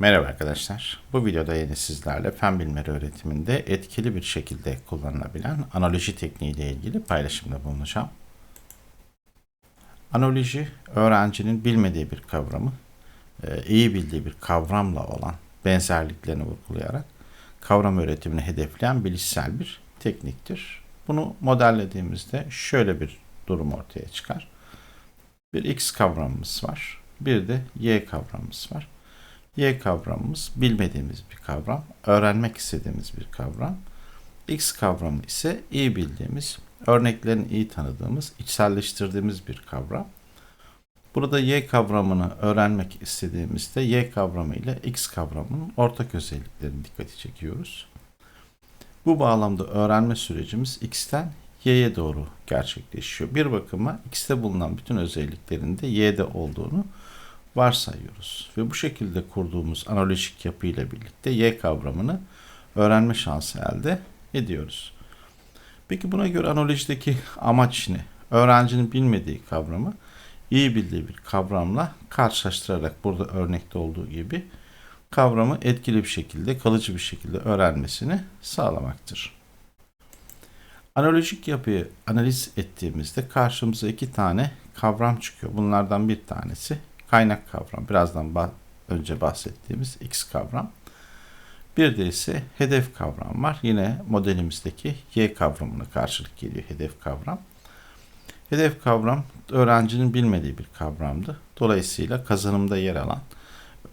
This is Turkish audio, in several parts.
Merhaba arkadaşlar. Bu videoda yine sizlerle fen bilimleri öğretiminde etkili bir şekilde kullanılabilen analoji tekniği ile ilgili paylaşımda bulunacağım. Analoji, öğrencinin bilmediği bir kavramı, e, iyi bildiği bir kavramla olan benzerliklerini vurgulayarak kavram öğretimini hedefleyen bilişsel bir tekniktir. Bunu modellediğimizde şöyle bir durum ortaya çıkar. Bir x kavramımız var, bir de y kavramımız var. Y kavramımız bilmediğimiz bir kavram, öğrenmek istediğimiz bir kavram. X kavramı ise iyi bildiğimiz, örneklerini iyi tanıdığımız, içselleştirdiğimiz bir kavram. Burada Y kavramını öğrenmek istediğimizde Y kavramı ile X kavramının ortak özelliklerini dikkati çekiyoruz. Bu bağlamda öğrenme sürecimiz X'ten Y'ye doğru gerçekleşiyor. Bir bakıma X'te bulunan bütün özelliklerin de Y'de olduğunu varsayıyoruz. Ve bu şekilde kurduğumuz analojik yapı ile birlikte Y kavramını öğrenme şansı elde ediyoruz. Peki buna göre analojideki amaç ne? Öğrencinin bilmediği kavramı iyi bildiği bir kavramla karşılaştırarak burada örnekte olduğu gibi kavramı etkili bir şekilde, kalıcı bir şekilde öğrenmesini sağlamaktır. Analojik yapıyı analiz ettiğimizde karşımıza iki tane kavram çıkıyor. Bunlardan bir tanesi kaynak kavram. Birazdan bah önce bahsettiğimiz X kavram. Bir de ise hedef kavram var. Yine modelimizdeki Y kavramına karşılık geliyor hedef kavram. Hedef kavram öğrencinin bilmediği bir kavramdı. Dolayısıyla kazanımda yer alan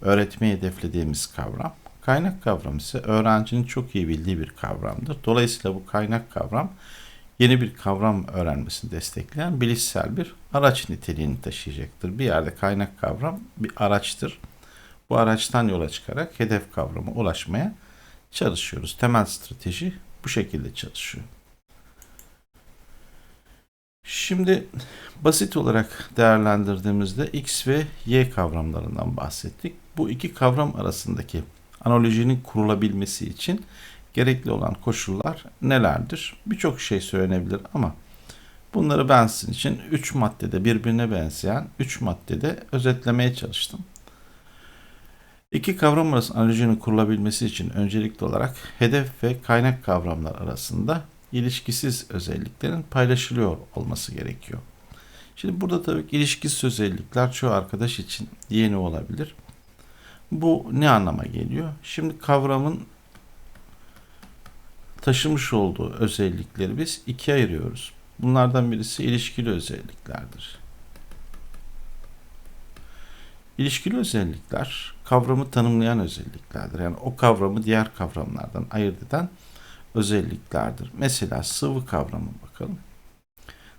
öğretmeyi hedeflediğimiz kavram. Kaynak kavram ise öğrencinin çok iyi bildiği bir kavramdır. Dolayısıyla bu kaynak kavram yeni bir kavram öğrenmesini destekleyen bilişsel bir araç niteliğini taşıyacaktır. Bir yerde kaynak kavram bir araçtır. Bu araçtan yola çıkarak hedef kavrama ulaşmaya çalışıyoruz. Temel strateji bu şekilde çalışıyor. Şimdi basit olarak değerlendirdiğimizde X ve Y kavramlarından bahsettik. Bu iki kavram arasındaki analojinin kurulabilmesi için gerekli olan koşullar nelerdir? Birçok şey söylenebilir ama bunları ben sizin için 3 maddede birbirine benzeyen 3 maddede özetlemeye çalıştım. İki kavram arası analojinin kurulabilmesi için öncelikli olarak hedef ve kaynak kavramlar arasında ilişkisiz özelliklerin paylaşılıyor olması gerekiyor. Şimdi burada tabii ki ilişkisiz özellikler çoğu arkadaş için yeni olabilir. Bu ne anlama geliyor? Şimdi kavramın taşımış olduğu özellikleri biz ikiye ayırıyoruz. Bunlardan birisi ilişkili özelliklerdir. İlişkili özellikler kavramı tanımlayan özelliklerdir. Yani o kavramı diğer kavramlardan ayırt eden özelliklerdir. Mesela sıvı kavramı bakalım.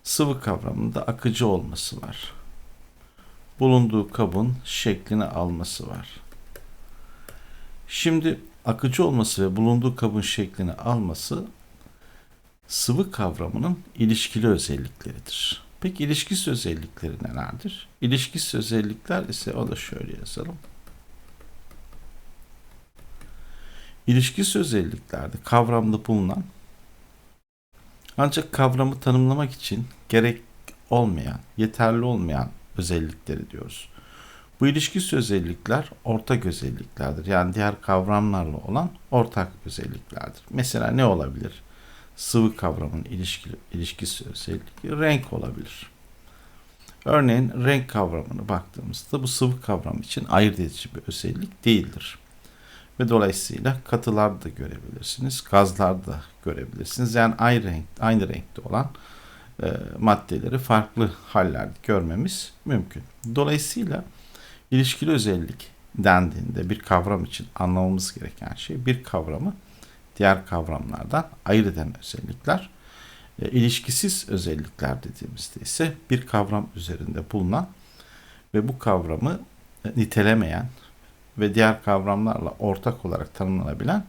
Sıvı kavramında akıcı olması var. Bulunduğu kabın şeklini alması var. Şimdi akıcı olması ve bulunduğu kabın şeklini alması sıvı kavramının ilişkili özellikleridir. Peki ilişkisiz özellikleri nelerdir? İlişkisiz özellikler ise o da şöyle yazalım. İlişkisiz özelliklerde kavramda bulunan ancak kavramı tanımlamak için gerek olmayan, yeterli olmayan özellikleri diyoruz. Bu ilişkisiz özellikler ortak özelliklerdir. Yani diğer kavramlarla olan ortak özelliklerdir. Mesela ne olabilir? Sıvı kavramın ilişkili, ilişkisi özelliği renk olabilir. Örneğin renk kavramına baktığımızda bu sıvı kavram için ayırt edici bir özellik değildir. Ve dolayısıyla katılar da görebilirsiniz, gazlar da görebilirsiniz. Yani aynı renk, aynı renkte olan e, maddeleri farklı hallerde görmemiz mümkün. Dolayısıyla İlişkili özellik dendiğinde bir kavram için anlamamız gereken şey bir kavramı diğer kavramlardan ayırt eden özellikler. E, ilişkisiz özellikler dediğimizde ise bir kavram üzerinde bulunan ve bu kavramı e, nitelemeyen ve diğer kavramlarla ortak olarak tanımlanabilen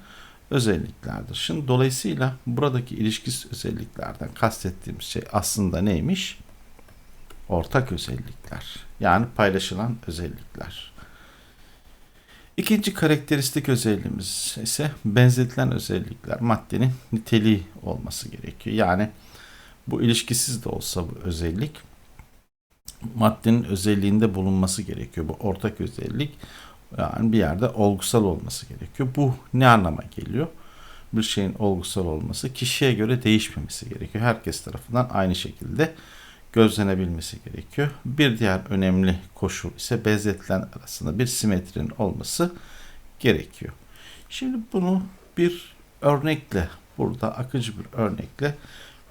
özelliklerdir. Şimdi dolayısıyla buradaki ilişkisiz özelliklerden kastettiğimiz şey aslında neymiş? Ortak özellikler yani paylaşılan özellikler. İkinci karakteristik özelliğimiz ise benzetilen özellikler. Maddenin niteliği olması gerekiyor. Yani bu ilişkisiz de olsa bu özellik maddenin özelliğinde bulunması gerekiyor. Bu ortak özellik Yani bir yerde olgusal olması gerekiyor. Bu ne anlama geliyor? Bir şeyin olgusal olması kişiye göre değişmemesi gerekiyor. Herkes tarafından aynı şekilde gözlenebilmesi gerekiyor. Bir diğer önemli koşul ise benzetilen arasında bir simetrinin olması gerekiyor. Şimdi bunu bir örnekle burada akıcı bir örnekle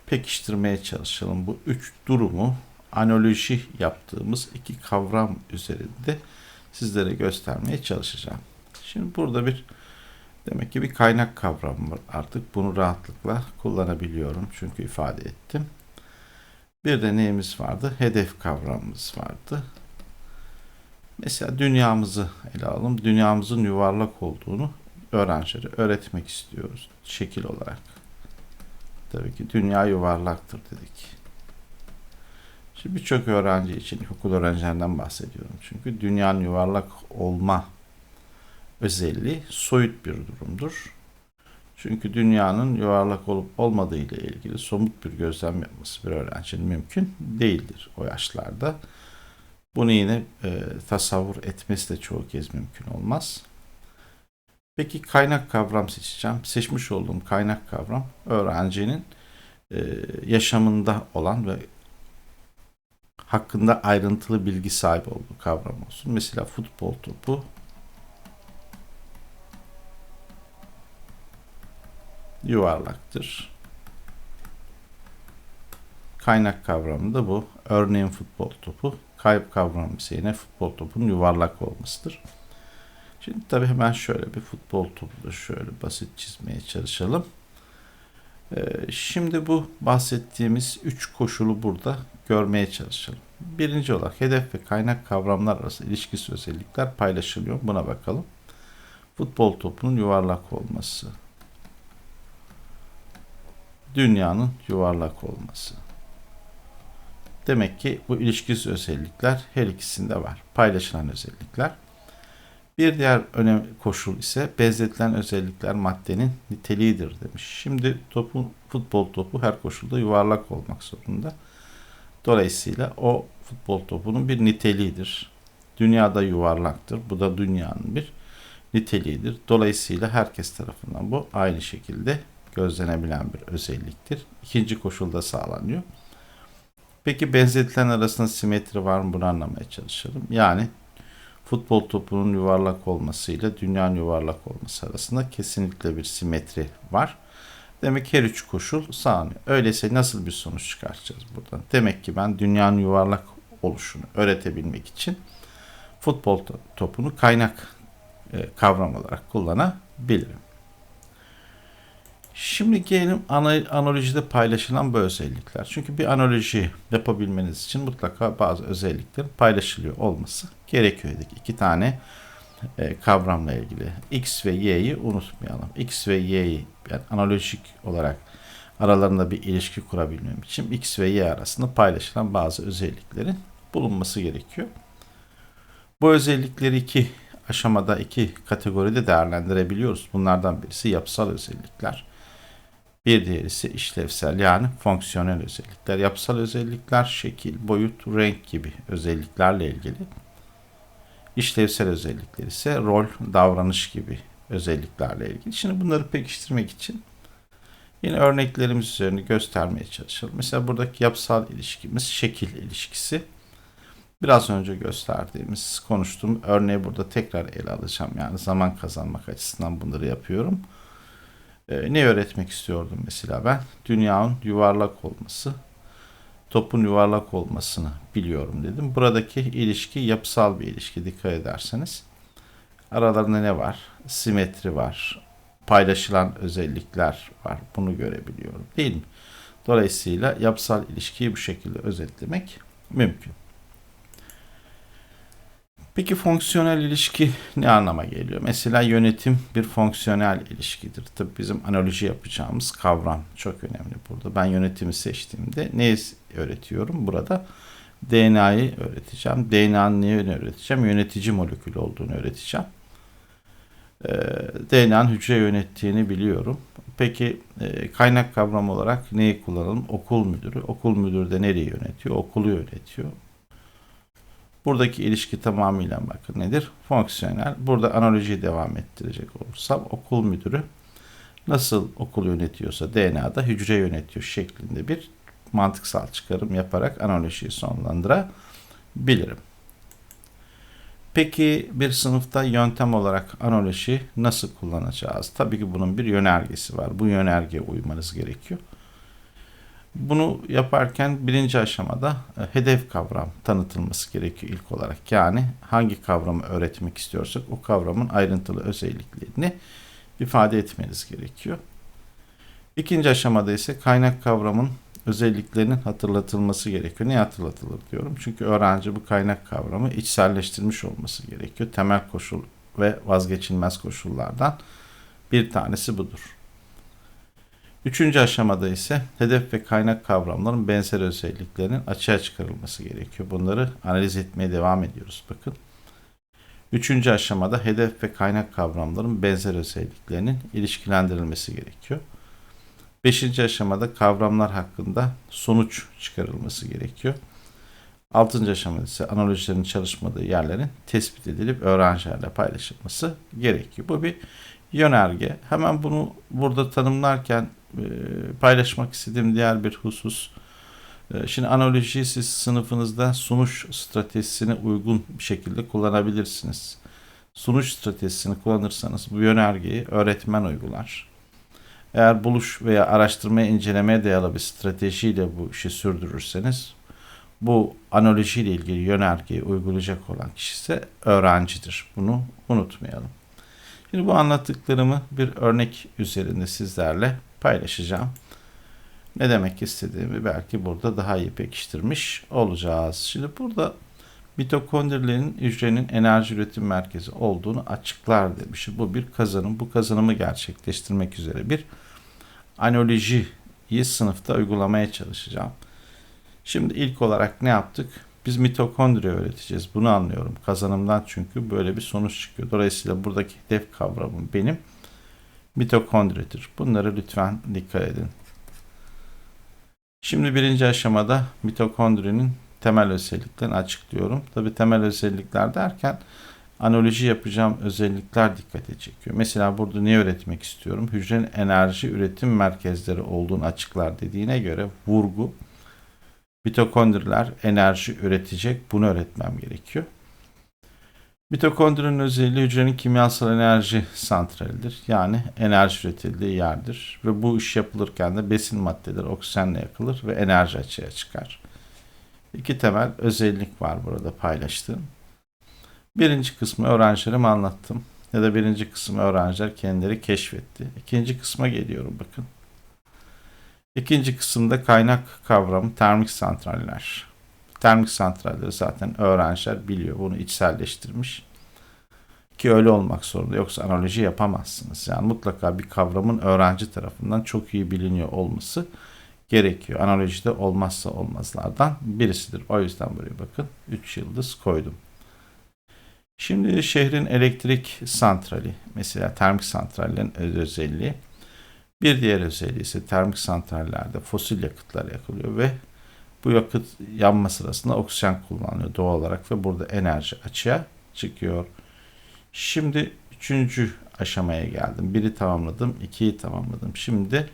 pekiştirmeye çalışalım. Bu üç durumu analoji yaptığımız iki kavram üzerinde sizlere göstermeye çalışacağım. Şimdi burada bir demek ki bir kaynak kavramı var. Artık bunu rahatlıkla kullanabiliyorum çünkü ifade ettim. Bir de neyimiz vardı? Hedef kavramımız vardı. Mesela dünyamızı ele alalım. Dünyamızın yuvarlak olduğunu öğrencilere öğretmek istiyoruz şekil olarak. Tabii ki dünya yuvarlaktır dedik. Şimdi birçok öğrenci için, hukuk öğrencilerinden bahsediyorum. Çünkü dünyanın yuvarlak olma özelliği soyut bir durumdur. Çünkü dünyanın yuvarlak olup olmadığı ile ilgili somut bir gözlem yapması bir öğrencinin mümkün değildir o yaşlarda. Bunu yine e, tasavvur etmesi de çoğu kez mümkün olmaz. Peki kaynak kavram seçeceğim. Seçmiş olduğum kaynak kavram öğrencinin e, yaşamında olan ve hakkında ayrıntılı bilgi sahibi olduğu kavram olsun. Mesela futbol topu yuvarlaktır. Kaynak kavramı da bu. Örneğin futbol topu. Kayıp kavramı ise yine futbol topunun yuvarlak olmasıdır. Şimdi tabii hemen şöyle bir futbol topu da şöyle basit çizmeye çalışalım. Ee, şimdi bu bahsettiğimiz üç koşulu burada görmeye çalışalım. Birinci olarak hedef ve kaynak kavramlar arası ilişkisi özellikler paylaşılıyor. Buna bakalım. Futbol topunun yuvarlak olması. Dünyanın yuvarlak olması. Demek ki bu ilişkisi özellikler her ikisinde var. Paylaşılan özellikler. Bir diğer önemli koşul ise benzetilen özellikler maddenin niteliğidir demiş. Şimdi topun futbol topu her koşulda yuvarlak olmak zorunda. Dolayısıyla o futbol topunun bir niteliğidir. Dünyada yuvarlaktır. Bu da dünyanın bir niteliğidir. Dolayısıyla herkes tarafından bu aynı şekilde gözlenebilen bir özelliktir. İkinci koşulda sağlanıyor. Peki benzetilen arasında simetri var mı bunu anlamaya çalışalım. Yani futbol topunun yuvarlak olmasıyla dünyanın yuvarlak olması arasında kesinlikle bir simetri var. Demek her üç koşul sağlanıyor. Öyleyse nasıl bir sonuç çıkartacağız buradan? Demek ki ben dünyanın yuvarlak oluşunu öğretebilmek için futbol topunu kaynak e, kavram olarak kullanabilirim. Şimdi gelelim analojide paylaşılan bu özellikler. Çünkü bir analoji yapabilmeniz için mutlaka bazı özelliklerin paylaşılıyor olması gerekiyor dedik. İki tane e, kavramla ilgili. X ve Y'yi unutmayalım. X ve Y'yi yani analojik olarak aralarında bir ilişki kurabilmem için X ve Y arasında paylaşılan bazı özelliklerin bulunması gerekiyor. Bu özellikleri iki aşamada iki kategoride değerlendirebiliyoruz. Bunlardan birisi yapısal özellikler. Bir diğeri işlevsel yani fonksiyonel özellikler. Yapısal özellikler şekil, boyut, renk gibi özelliklerle ilgili. İşlevsel özellikler ise rol, davranış gibi özelliklerle ilgili. Şimdi bunları pekiştirmek için yine örneklerimiz üzerine göstermeye çalışalım. Mesela buradaki yapısal ilişkimiz şekil ilişkisi. Biraz önce gösterdiğimiz, konuştuğum örneği burada tekrar ele alacağım. Yani zaman kazanmak açısından bunları yapıyorum. Ee, ne öğretmek istiyordum mesela ben? Dünyanın yuvarlak olması, topun yuvarlak olmasını biliyorum dedim. Buradaki ilişki yapısal bir ilişki dikkat ederseniz. Aralarında ne var? Simetri var. Paylaşılan özellikler var. Bunu görebiliyorum değil mi? Dolayısıyla yapısal ilişkiyi bu şekilde özetlemek mümkün. Peki fonksiyonel ilişki ne anlama geliyor? Mesela yönetim bir fonksiyonel ilişkidir. Tabii bizim analoji yapacağımız kavram çok önemli burada. Ben yönetimi seçtiğimde ne öğretiyorum? Burada DNA'yı öğreteceğim. DNA'nın neyi öğreteceğim? Yönetici molekül olduğunu öğreteceğim. Ee, DNA'nın hücre yönettiğini biliyorum. Peki e, kaynak kavram olarak neyi kullanalım? Okul müdürü. Okul müdürü de nereyi yönetiyor? Okulu yönetiyor. Buradaki ilişki tamamıyla bakın nedir? Fonksiyonel. Burada analojiyi devam ettirecek olursam okul müdürü nasıl okul yönetiyorsa DNA'da hücre yönetiyor şeklinde bir mantıksal çıkarım yaparak analojiyi sonlandırabilirim. Peki bir sınıfta yöntem olarak analoji nasıl kullanacağız? Tabii ki bunun bir yönergesi var. Bu yönergeye uymanız gerekiyor. Bunu yaparken birinci aşamada e, hedef kavram tanıtılması gerekiyor ilk olarak. Yani hangi kavramı öğretmek istiyorsak o kavramın ayrıntılı özelliklerini ifade etmeniz gerekiyor. İkinci aşamada ise kaynak kavramın özelliklerinin hatırlatılması gerekiyor. Niye hatırlatılır diyorum? Çünkü öğrenci bu kaynak kavramı içselleştirmiş olması gerekiyor. Temel koşul ve vazgeçilmez koşullardan bir tanesi budur. Üçüncü aşamada ise hedef ve kaynak kavramların benzer özelliklerinin açığa çıkarılması gerekiyor. Bunları analiz etmeye devam ediyoruz. Bakın. Üçüncü aşamada hedef ve kaynak kavramların benzer özelliklerinin ilişkilendirilmesi gerekiyor. Beşinci aşamada kavramlar hakkında sonuç çıkarılması gerekiyor. Altıncı aşamada ise analojilerin çalışmadığı yerlerin tespit edilip öğrencilerle paylaşılması gerekiyor. Bu bir yönerge. Hemen bunu burada tanımlarken e, paylaşmak istediğim diğer bir husus. E, şimdi analojiyi siz sınıfınızda sunuş stratejisine uygun bir şekilde kullanabilirsiniz. Sunuş stratejisini kullanırsanız bu yönergeyi öğretmen uygular. Eğer buluş veya araştırmaya incelemeye dayalı bir stratejiyle bu işi sürdürürseniz bu analojiyle ilgili yönergeyi uygulayacak olan kişi ise öğrencidir. Bunu unutmayalım. Şimdi bu anlattıklarımı bir örnek üzerinde sizlerle paylaşacağım. Ne demek istediğimi belki burada daha iyi pekiştirmiş olacağız. Şimdi burada mitokondrilerin hücrenin enerji üretim merkezi olduğunu açıklar demiş. Bu bir kazanım. Bu kazanımı gerçekleştirmek üzere bir analojiyi sınıfta uygulamaya çalışacağım. Şimdi ilk olarak ne yaptık? Biz mitokondri öğreteceğiz. Bunu anlıyorum kazanımdan çünkü böyle bir sonuç çıkıyor. Dolayısıyla buradaki hedef kavramım benim mitokondridir. Bunları lütfen dikkat edin. Şimdi birinci aşamada mitokondrinin temel özelliklerini açıklıyorum. Tabi temel özellikler derken analoji yapacağım özellikler dikkate çekiyor. Mesela burada ne öğretmek istiyorum? Hücrenin enerji üretim merkezleri olduğunu açıklar dediğine göre vurgu mitokondriler enerji üretecek. Bunu öğretmem gerekiyor. Mitokondrinin özelliği hücrenin kimyasal enerji santralidir. Yani enerji üretildiği yerdir. Ve bu iş yapılırken de besin maddeleri oksijenle yakılır ve enerji açığa çıkar. İki temel özellik var burada paylaştığım. Birinci kısmı öğrencilerime anlattım. Ya da birinci kısmı öğrenciler kendileri keşfetti. İkinci kısma geliyorum bakın. İkinci kısımda kaynak kavramı termik santraller. Termik santralleri zaten öğrenciler biliyor. Bunu içselleştirmiş. Ki öyle olmak zorunda. Yoksa analoji yapamazsınız. Yani mutlaka bir kavramın öğrenci tarafından çok iyi biliniyor olması gerekiyor. Analojide olmazsa olmazlardan birisidir. O yüzden buraya bakın 3 yıldız koydum. Şimdi şehrin elektrik santrali mesela termik santrallerin özelliği. Bir diğer özelliği ise termik santrallerde fosil yakıtlar yakılıyor ve bu yakıt yanma sırasında oksijen kullanılıyor doğal olarak ve burada enerji açığa çıkıyor. Şimdi üçüncü aşamaya geldim. Biri tamamladım, ikiyi tamamladım. Şimdi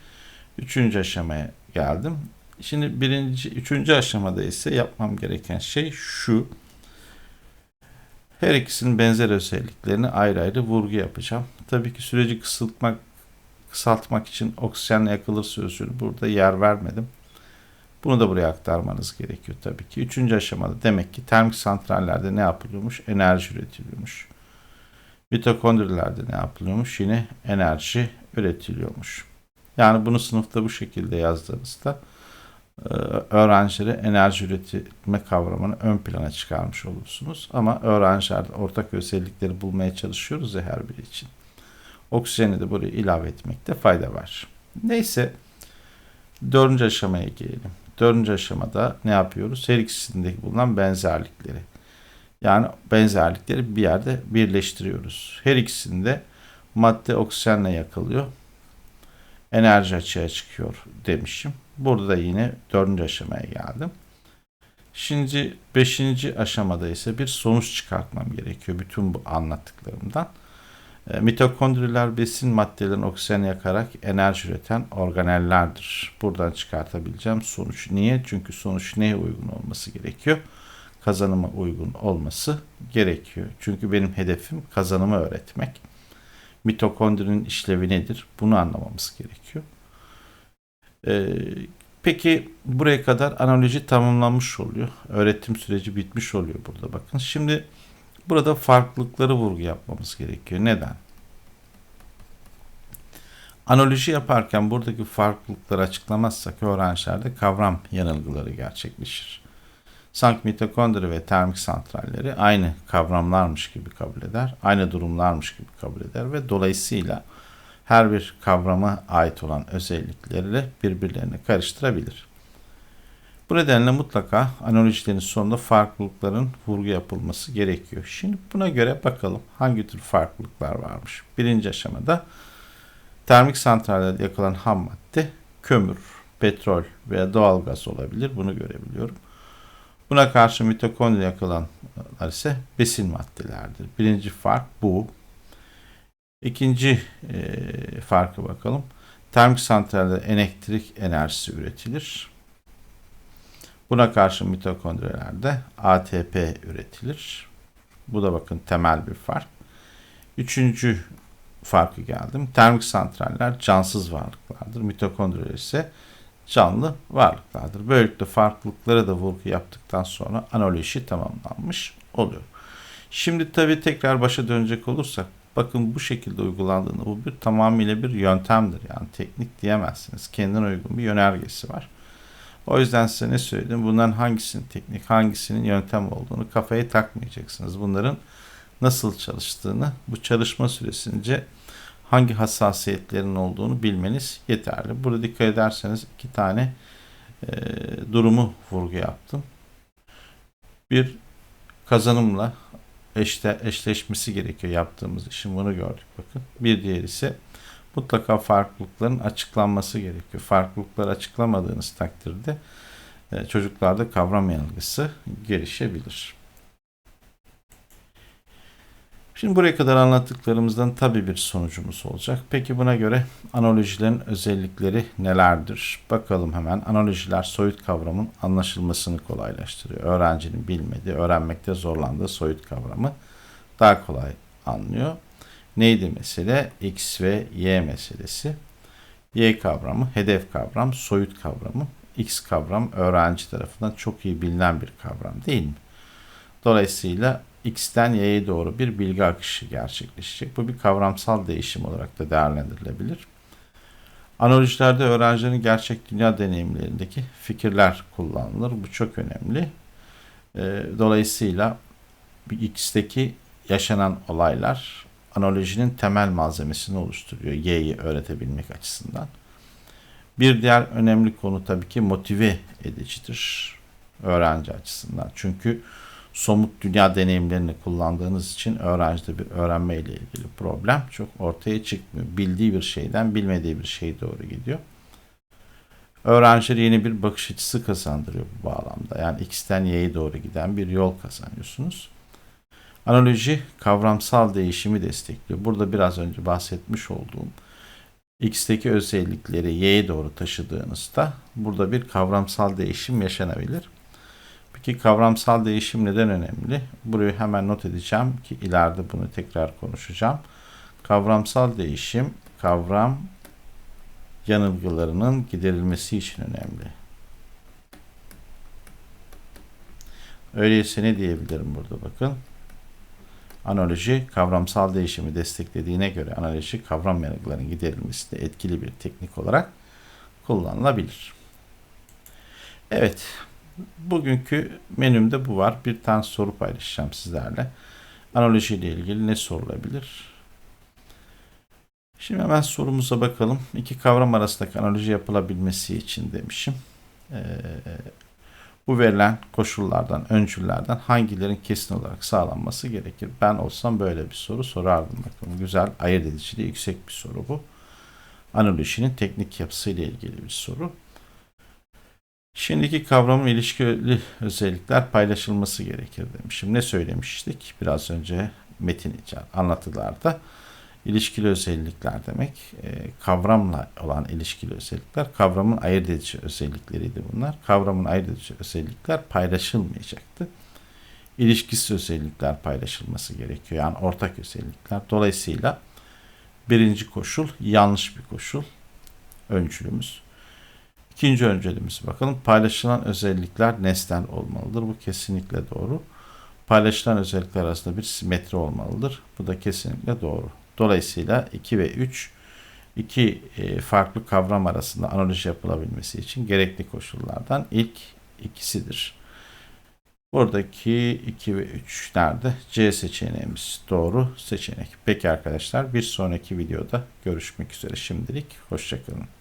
üçüncü aşamaya geldim. Şimdi birinci, üçüncü aşamada ise yapmam gereken şey şu. Her ikisinin benzer özelliklerini ayrı ayrı vurgu yapacağım. Tabii ki süreci kısaltmak kısaltmak için oksijenle yakılır sözcüğünü burada yer vermedim. Bunu da buraya aktarmanız gerekiyor tabii ki. Üçüncü aşamada demek ki termik santrallerde ne yapılıyormuş? Enerji üretiliyormuş. Mitokondrilerde ne yapılıyormuş? Yine enerji üretiliyormuş. Yani bunu sınıfta bu şekilde yazdığınızda e, öğrencilere enerji üretme kavramını ön plana çıkarmış olursunuz. Ama öğrencilerde ortak özellikleri bulmaya çalışıyoruz ya her biri için. Oksijeni de buraya ilave etmekte fayda var. Neyse dördüncü aşamaya gelelim. Dördüncü aşamada ne yapıyoruz? Her ikisindeki bulunan benzerlikleri. Yani benzerlikleri bir yerde birleştiriyoruz. Her ikisinde madde oksijenle yakılıyor. Enerji açığa çıkıyor demişim. Burada da yine dördüncü aşamaya geldim. Şimdi beşinci aşamada ise bir sonuç çıkartmam gerekiyor bütün bu anlattıklarımdan. E, mitokondriler besin maddelerini oksijen yakarak enerji üreten organellerdir. Buradan çıkartabileceğim sonuç niye? Çünkü sonuç neye uygun olması gerekiyor? Kazanıma uygun olması gerekiyor. Çünkü benim hedefim kazanımı öğretmek. Mitokondrinin işlevi nedir? Bunu anlamamız gerekiyor. Ee, peki buraya kadar analoji tamamlanmış oluyor. Öğretim süreci bitmiş oluyor burada bakın. Şimdi burada farklılıkları vurgu yapmamız gerekiyor. Neden? Analoji yaparken buradaki farklılıkları açıklamazsak öğrencilerde kavram yanılgıları gerçekleşir. Sanki mitokondri ve termik santralleri aynı kavramlarmış gibi kabul eder, aynı durumlarmış gibi kabul eder ve dolayısıyla her bir kavrama ait olan özellikleriyle birbirlerini karıştırabilir. Bu nedenle mutlaka analojilerin sonunda farklılıkların vurgu yapılması gerekiyor. Şimdi buna göre bakalım hangi tür farklılıklar varmış. Birinci aşamada termik santrallerde yakılan ham madde kömür, petrol veya doğal gaz olabilir. Bunu görebiliyorum. Buna karşı mitokondri yakılanlar ise besin maddelerdir. Birinci fark bu. İkinci e, farkı bakalım. Termik santralde elektrik enerjisi üretilir. Buna karşı mitokondrilerde ATP üretilir. Bu da bakın temel bir fark. Üçüncü farkı geldim. Termik santraller cansız varlıklardır. Mitokondriler ise canlı varlıklardır. Böylelikle farklılıklara da vurgu yaptıktan sonra analoji tamamlanmış oluyor. Şimdi tabii tekrar başa dönecek olursak bakın bu şekilde uygulandığında bu bir tamamıyla bir yöntemdir. Yani teknik diyemezsiniz. Kendine uygun bir yönergesi var. O yüzden size ne söyledim? Bunların hangisinin teknik, hangisinin yöntem olduğunu kafaya takmayacaksınız. Bunların nasıl çalıştığını bu çalışma süresince hangi hassasiyetlerin olduğunu bilmeniz yeterli. Burada dikkat ederseniz iki tane e, durumu vurgu yaptım. Bir kazanımla eşte, eşleşmesi gerekiyor yaptığımız işin bunu gördük bakın. Bir diğer ise mutlaka farklılıkların açıklanması gerekiyor. Farklılıkları açıklamadığınız takdirde e, çocuklarda kavram yanılgısı gelişebilir. Şimdi buraya kadar anlattıklarımızdan tabi bir sonucumuz olacak. Peki buna göre analojilerin özellikleri nelerdir? Bakalım hemen. Analojiler soyut kavramın anlaşılmasını kolaylaştırıyor. Öğrencinin bilmediği, öğrenmekte zorlandığı soyut kavramı daha kolay anlıyor. Neydi mesele? X ve Y meselesi. Y kavramı, hedef kavram, soyut kavramı. X kavram öğrenci tarafından çok iyi bilinen bir kavram değil mi? Dolayısıyla X'ten Y'ye doğru bir bilgi akışı gerçekleşecek. Bu bir kavramsal değişim olarak da değerlendirilebilir. Analojilerde öğrencilerin gerçek dünya deneyimlerindeki fikirler kullanılır. Bu çok önemli. Ee, dolayısıyla X'teki yaşanan olaylar analojinin temel malzemesini oluşturuyor Y'yi öğretebilmek açısından. Bir diğer önemli konu tabii ki motive edicidir öğrenci açısından. Çünkü somut dünya deneyimlerini kullandığınız için öğrencide bir öğrenme ile ilgili problem çok ortaya çıkmıyor. Bildiği bir şeyden bilmediği bir şey doğru gidiyor. Öğrencilere yeni bir bakış açısı kazandırıyor bu bağlamda. Yani X'ten Y'ye doğru giden bir yol kazanıyorsunuz. Analoji kavramsal değişimi destekliyor. Burada biraz önce bahsetmiş olduğum X'teki özellikleri Y'ye doğru taşıdığınızda burada bir kavramsal değişim yaşanabilir. Peki kavramsal değişim neden önemli? Burayı hemen not edeceğim ki ileride bunu tekrar konuşacağım. Kavramsal değişim kavram yanılgılarının giderilmesi için önemli. Öyleyse ne diyebilirim burada bakın. Analoji kavramsal değişimi desteklediğine göre analoji kavram yanılgılarının giderilmesinde etkili bir teknik olarak kullanılabilir. Evet, bugünkü menümde bu var. Bir tane soru paylaşacağım sizlerle. Analoji ile ilgili ne sorulabilir? Şimdi hemen sorumuza bakalım. İki kavram arasındaki analoji yapılabilmesi için demişim. Ee, bu verilen koşullardan, öncüllerden hangilerin kesin olarak sağlanması gerekir? Ben olsam böyle bir soru sorardım. Bakın güzel, ayırt ediciliği yüksek bir soru bu. Analojinin teknik yapısı ile ilgili bir soru. Şimdiki kavramın ilişkili özellikler paylaşılması gerekir demişim. Ne söylemiştik biraz önce metin içer anlatılarda? İlişkili özellikler demek e, kavramla olan ilişkili özellikler kavramın ayırt edici özellikleriydi bunlar. Kavramın ayırt edici özellikler paylaşılmayacaktı. İlişkisiz özellikler paylaşılması gerekiyor. Yani ortak özellikler. Dolayısıyla birinci koşul yanlış bir koşul. Öncülümüz. İkinci öncülümüz bakalım. Paylaşılan özellikler nesnel olmalıdır. Bu kesinlikle doğru. Paylaşılan özellikler arasında bir simetri olmalıdır. Bu da kesinlikle doğru. Dolayısıyla 2 ve 3 iki e, farklı kavram arasında analoji yapılabilmesi için gerekli koşullardan ilk ikisidir. Buradaki 2 ve 3 nerede? C seçeneğimiz doğru seçenek. Peki arkadaşlar bir sonraki videoda görüşmek üzere. Şimdilik hoşçakalın.